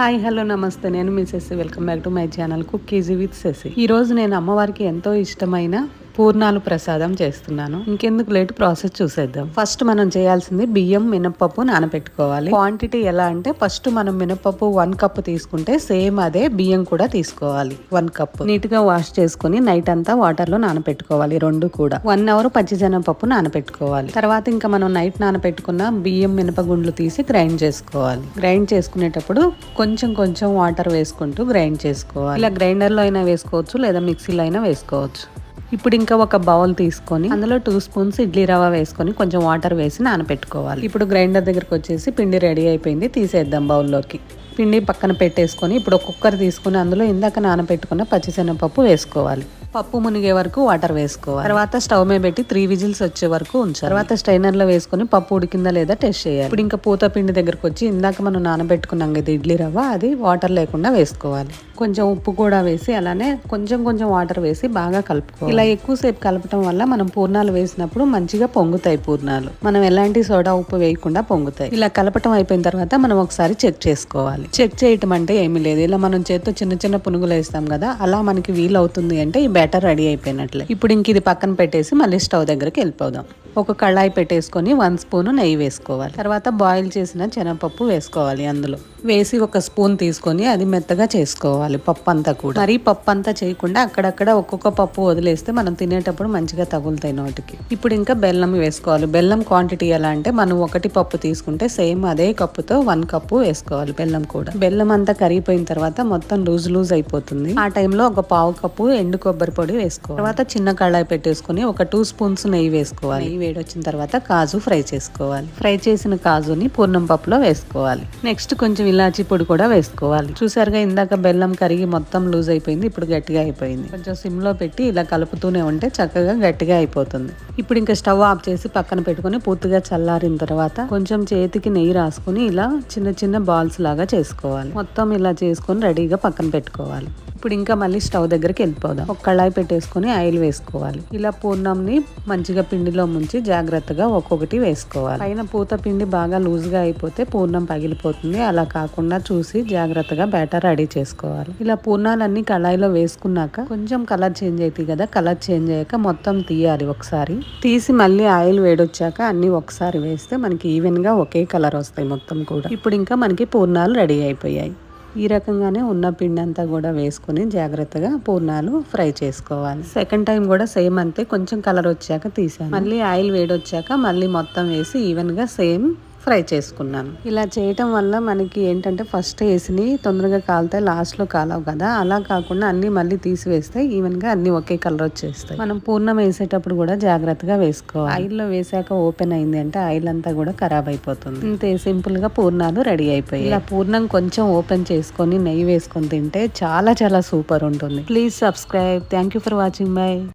Hi hello నమస్తే. నేను మీ Shashi. Welcome back to my channel cook easy with Shashi. ఈ రోజు నేను అమ్మవారికి ఎంతో ఇష్టమైన పూర్ణాలు ప్రసాదం చేస్తున్నాను. ఇంకెందుకు లేట్? ప్రాసెస్ చూసేద్దాం. ఫస్ట్ మనం చేయాల్సింది బియ్యం మినపప్పు నానబెట్టుకోవాలి. క్వాంటిటీ ఎలా అంటే ఫస్ట్ మనం మినపప్పు వన్ కప్ తీసుకుంటే సేమ్ అదే బియ్యం కూడా తీసుకోవాలి. వన్ కప్ నీట్గా వాష్ చేసుకుని నైట్ అంతా వాటర్లో నానబెట్టుకోవాలి. రెండు కూడా. వన్ అవర్ పచ్చిజనపప్పు నానబెట్టుకోవాలి. తర్వాత ఇంకా మనం నైట్ నానబెట్టుకున్న బియ్యం మినపగుండ్లు తీసి గ్రైండ్ చేసుకోవాలి. గ్రైండ్ చేసుకునేటప్పుడు కొంచెం కొంచెం కొంచెం వాటర్ వేసుకుంటూ గ్రైండ్ చేసుకోవాలి. ఇలా గ్రైండర్లో అయినా వేసుకోవచ్చు లేదా మిక్సీలో అయినా వేసుకోవచ్చు. ఇప్పుడు ఇంకా ఒక బౌల్ తీసుకొని అందులో టూ స్పూన్స్ ఇడ్లీ రవ్వ వేసుకొని కొంచెం వాటర్ వేసి నానబెట్టుకోవాలి ఇప్పుడు గ్రైండర్ దగ్గరకు వచ్చేసి పిండి రెడీ అయిపోయింది తీసేద్దాం బౌల్లోకి. పిండి పక్కన పెట్టేసుకొని ఇప్పుడు ఒక కుక్కర్ తీసుకొని అందులో ఇందాక నానబెట్టుకున్న పచ్చిశనగపప్పు వేసుకోవాలి. పప్పు మునిగే వరకు వాటర్ వేసుకోవాలి. తర్వాత స్టవ్ మీద పెట్టి త్రీ విజిల్స్ వచ్చే వరకు ఉంచాలి. తర్వాత స్ట్రైనర్లో లో వేసుకుని పప్పు ఉడికిందా లేదా టెస్ట్ చేయాలి. ఇప్పుడు ఇంకా పూత పిండి దగ్గరకు వచ్చి ఇందాక మనం నానబెట్టుకున్నాం కదా ఇడ్లీ రవ్వ అది వాటర్ లేకుండా వేసుకోవాలి. కొంచెం ఉప్పు కూడా వేసి అలానే కొంచెం కొంచెం వాటర్ వేసి బాగా కలుపుకో. ఇలా ఎక్కువసేపు కలపటం వల్ల మనం పూర్ణాలు వేసినప్పుడు మంచిగా పొంగుతాయి పూర్ణాలు. మనం ఎలాంటి సోడా ఉప్పు వేయకుండా పొంగుతాయి. ఇలా కలపటం అయిపోయిన తర్వాత మనం ఒకసారి చెక్ చేసుకోవాలి. చెక్ చేయటం అంటే ఏమీ లేదు. ఇలా మనం చేత్తో చిన్న చిన్న పునుగులు వేస్తాం కదా అలా మనకి వీలు అవుతుంది అంటే ఈ బ్యాటర్ రెడీ అయిపోయినట్లే. ఇప్పుడు ఇంక ఇది పక్కన పెట్టేసి మళ్ళీ స్టవ్ దగ్గరికి వెళ్ళిపోదాం. ఒక కళాయి పెట్టేసుకొని వన్ స్పూన్ నెయ్యి వేసుకోవాలి. తర్వాత బాయిల్ చేసిన శనగపప్పు వేసుకోవాలి అందులో. వేసి ఒక స్పూన్ తీసుకొని అది మెత్తగా చేసుకోవాలి పప్పు అంతా కూడా. మరీ పప్పు అంతా చేయకుండా అక్కడక్కడ ఒక్కొక్క పప్పు వదిలేస్తే మనం తినేటప్పుడు మంచిగా తగులుతాయి నోటికి. ఇప్పుడు ఇంకా బెల్లం వేసుకోవాలి. బెల్లం క్వాంటిటీ ఎలా అంటే మనం ఒకటి పప్పు తీసుకుంటే సేమ్ అదే కప్పుతో వన్ కప్పు వేసుకోవాలి బెల్లం కూడా. బెల్లం అంతా కరిగిపోయిన తర్వాత మొత్తం లూజ్ లూజ్ అయిపోతుంది. ఆ టైంలో ఒక పావు కప్పు ఎండు కొబ్బరి పొడి వేసుకోవాలి. తర్వాత చిన్న కళాయి పెట్టేసుకుని ఒక టూ స్పూన్స్ నెయ్యి వేసుకోవాలి. నెయ్యి వేడి వచ్చిన తర్వాత కాజు ఫ్రై చేసుకోవాలి. ఫ్రై చేసిన కాజుని పూర్ణం పప్పులో వేసుకోవాలి. నెక్స్ట్ కొంచెం ఇలాచీ పొడి కూడా వేసుకోవాలి. చూసారుగా ఇందాక బెల్లం కరిగి మొత్తం లూజ్ అయిపోయింది ఇప్పుడు గట్టిగా అయిపోయింది. కొంచెం సిమ్లో పెట్టి ఇలా కలుపుతూనే ఉంటే చక్కగా గట్టిగా అయిపోతుంది. ఇప్పుడు ఇంకా స్టవ్ ఆఫ్ చేసి పక్కన పెట్టుకుని పూర్తిగా చల్లారిన తర్వాత కొంచెం చేతికి నెయ్యి రాసుకుని ఇలా చిన్న చిన్న బాల్స్ లాగా చేసుకోవాలి. మొత్తం ఇలా చేసుకొని రెడీగా పక్కన పెట్టుకోవాలి. ఇప్పుడు ఇంకా మళ్ళీ స్టవ్ దగ్గరికి వెళ్ళిపోదాం. ఒక కళాయి పెట్టేసుకొని ఆయిల్ వేసుకోవాలి. ఇలా పూర్ణంని మంచిగా పిండిలో ముంచి జాగ్రత్తగా ఒక్కొక్కటి వేసుకోవాలి. పైన పూత పిండి బాగా లూజ్గా అయిపోతే పూర్ణం పగిలిపోతుంది. అలా కాకుండా చూసి జాగ్రత్తగా బ్యాటర్ రెడీ చేసుకోవాలి. ఇలా పూర్ణాలన్నీ కళాయిలో వేసుకున్నాక కొంచెం కలర్ చేంజ్ అవుతాయి కదా కలర్ చేంజ్ అయ్యాక మొత్తం తీయాలి ఒకసారి. తీసి మళ్ళీ ఆయిల్ వేడొచ్చాక అన్ని ఒకసారి వేస్తే మనకి ఈవెన్గా ఒకే కలర్ వస్తాయి మొత్తం కూడా. ఇప్పుడు ఇంకా మనకి పూర్ణాలు రెడీ అయిపోయాయి. ఈ రకంగానే ఉన్న పిండి అంతా కూడా వేసుకుని జాగ్రత్తగా పూర్ణాలు ఫ్రై చేసుకోవాలి. సెకండ్ టైం కూడా సేమ్ అంతే కొంచెం కలర్ వచ్చాక తీసాను. మళ్ళీ ఆయిల్ వేడొచ్చాక మళ్ళీ మొత్తం వేసి ఈవెన్గా సేమ్ ఫ్రై చేసుకున్నాను. ఇలా చేయటం వల్ల మనకి ఏంటంటే ఫస్ట్ వేసిని తొందరగా కాలుతాయి లాస్ట్లో కాలవు కదా. అలా కాకుండా అన్ని మళ్ళీ తీసివేస్తే ఈవెన్గా అన్ని ఒకే కలర్ వచ్చేస్తాయి. మనం పూర్ణం వేసేటప్పుడు కూడా జాగ్రత్తగా వేసుకోవాలి. ఆయిల్లో వేసాక ఓపెన్ అయింది అంటే ఆయిల్ అంతా కూడా ఖరాబ్ అయిపోతుంది. ఇంతే సింపుల్గా పూర్ణాలు రెడీ అయిపోయాయి. ఇలా పూర్ణం కొంచెం ఓపెన్ చేసుకొని నెయ్యి వేసుకొని తింటే చాలా చాలా సూపర్ ఉంటుంది. Please subscribe. Thank you for watching. Bye.